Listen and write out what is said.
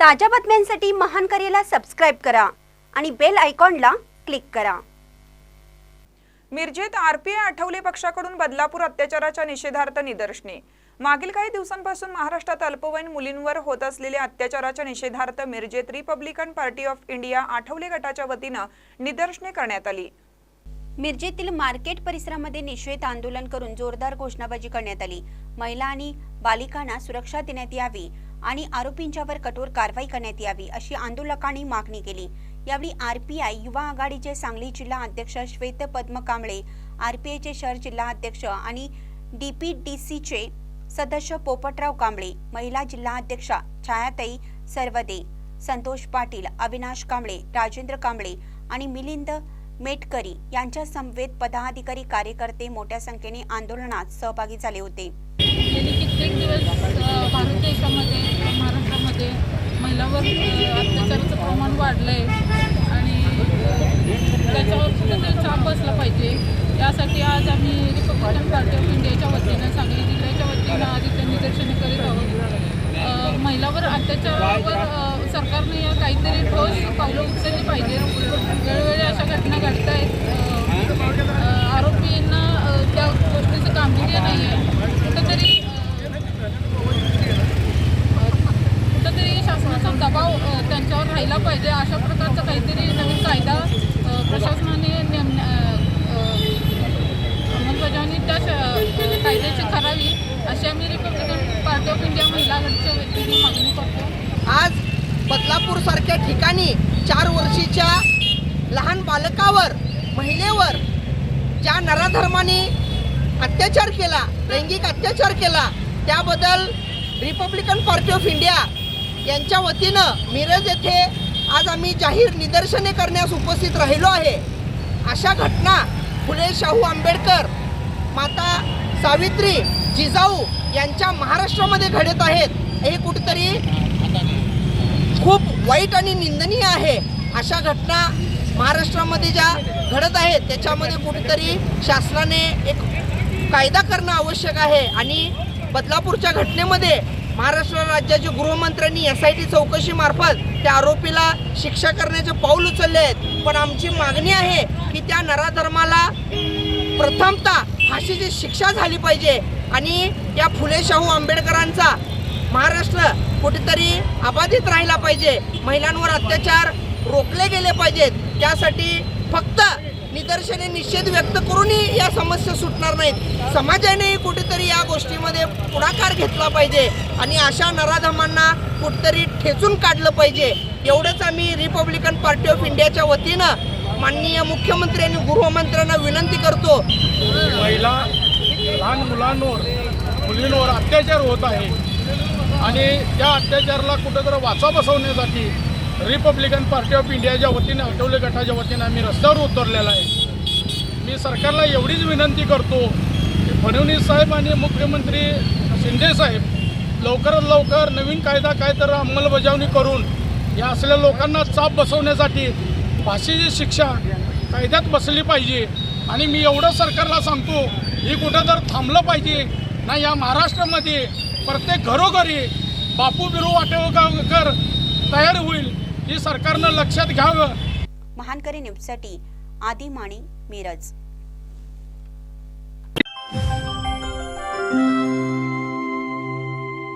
ताज्या बातम्यांसाठी महान करेला सबस्क्राईब करा आणि बेल आयकॉनला क्लिक करा. मिरजेत आरपीआय आठवले पक्षाकडून बदलापूर अत्याचाराच्या निषेधार्थ निदर्शने. मागील काही दिवसांपासून महाराष्ट्रात अल्पवयीन मुलींवर होत असलेल्या अत्याचाराच्या निषेधार्थ मिरजेत Republican Party of India Athawale गटाच्या वतीनं निदर्शने करण्यात आली. मिरजेतील मार्केट परिसरामध्ये निषेध आंदोलन करून जोरदार घोषणाबाजी करण्यात आली. महिला आणि बालिकांना सुरक्षा देण्यात यावी. आणि आरोपींच्यावर कठोर कारवाई करण्यात यावी अशी आंदोलकांनी मागणी केली. यावेळी आरपीआय युवा आघाडीचे सांगली जिल्हा अध्यक्ष श्वेत पद्म कांबळे आरपीआयचे शहर जिल्हा अध्यक्ष आणि डीपीडीसीचे सदस्य पोपटराव कांबळे महिला जिल्हा अध्यक्षा छायाताई सर्वदे संतोष पाटील अविनाश कांबळे राजेंद्र कांबळे आणि मिलिंद मेटकरी यांच्या समवेत पदाधिकारी कार्यकर्ते मोठ्या संख्येने आंदोलनात सहभागी झाले होते. गेली कित्येक दिवस भारत देशामध्ये महाराष्ट्रामध्ये महिलांवर अत्याचाराचं प्रमाण वाढलं आहे आणि त्याच्यावर त्याच्यावर कुठेतरी चाप असला पाहिजे. यासाठी आज आम्ही रिपब्लिकन पार्टी ऑफ इंडियाच्या वतीनं सांगली जिल्ह्याच्या वतीनं आज इथे निदर्शने करीत आहोत. महिलावर अत्याचारावर सरकारने या काहीतरी ठोस पावलं उचलली पाहिजे वेळोवेळी अशा घटना घडत आहेत त्यांच्यावर राहिला पाहिजे अशा प्रकारचा काहीतरी नवीन कायदा प्रशासनाने अंमलबजावणी त्या श- कायद्याची करावी अशी आम्ही रिपब्लिकन पार्टी ऑफ इंडिया महिला आघाडीच्या वतीने मागणी करतो. आज बदलापूर सारख्या ठिकाणी चार वर्षीच्या लहान बालकावर महिलेवर ज्या नराधर्माने अत्याचार केला लैंगिक अत्याचार केला त्याबद्दल रिपब्लिकन पार्टी ऑफ इंडिया यांच्या वतीनं मिरज येथे आज आम्ही जाहीर निदर्शने करण्यास उपस्थित राहिलो आहे. अशा घटना फुले शाहू आंबेडकर माता सावित्री जिजाऊ यांच्या महाराष्ट्रामध्ये घडत आहेत. हे कुठेतरी खूप वाईट आणि निंदनीय आहे. अशा घटना महाराष्ट्रामध्ये ज्या घडत आहेत त्याच्यामध्ये कुठेतरी शासनाने एक कायदा करणं आवश्यक आहे. आणि बदलापूरच्या घटनेमध्ये महाराष्ट्र राज्याचे गृहमंत्र्यांनी एस आय टी चौकशीमार्फत त्या आरोपीला शिक्षा करण्याचे पाऊल उचलले आहेत. पण आमची मागणी आहे की त्या नराधर्माला प्रथमतः फाशीची शिक्षा झाली पाहिजे आणि या फुले शाहू आंबेडकरांचा महाराष्ट्र कुठेतरी अबाधित राहिला पाहिजे. महिलांवर अत्याचार रोखले गेले पाहिजेत. त्यासाठी फक्त निदर्शने निषेध व्यक्त करूनही या समस्या सुटणार नाहीत. समाजानेही कुठेतरी या गोष्टीमध्ये पुढाकार घेतला पाहिजे आणि अशा नराधमांना कुठेतरी ठेचून काढलं पाहिजे. एवढंच आम्ही रिपब्लिकन पार्टी ऑफ इंडियाच्या वतीनं माननीय मुख्यमंत्री आणि गृहमंत्र्यांना विनंती करतो. महिला लहान मुलांवर मुलींवर अत्याचार होत आहे. आणि त्या अत्याचाराला कुठेतरी वाचा बसवण्यासाठी रिपब्लिकन पार्टी ऑफ इंडियाच्या वतीने आठवले गटाच्या वतीने आम्ही रस्त्यावर उतरलेला आहे. मी सरकारला एवढीच विनंती करतो की फडणवीस साहेब आणि मुख्यमंत्री शिंदे साहेब लवकरात लवकर नवीन कायदा काय तर अंमलबजावणी करून या असलेल्या लोकांना चाप बसवण्यासाठी फाशीची शिक्षा कायद्यात बसली पाहिजे. आणि मी एवढं सरकारला सांगतो ही कुठं तर थांबलं पाहिजे. ना या महाराष्ट्रामध्ये प्रत्येक घरोघरी बापू बिरू वाटेकर तयार होईल. हे सरकारनं लक्षात घ्यावं. महानकरी न्यूजसाठी आदी माणी मिरज.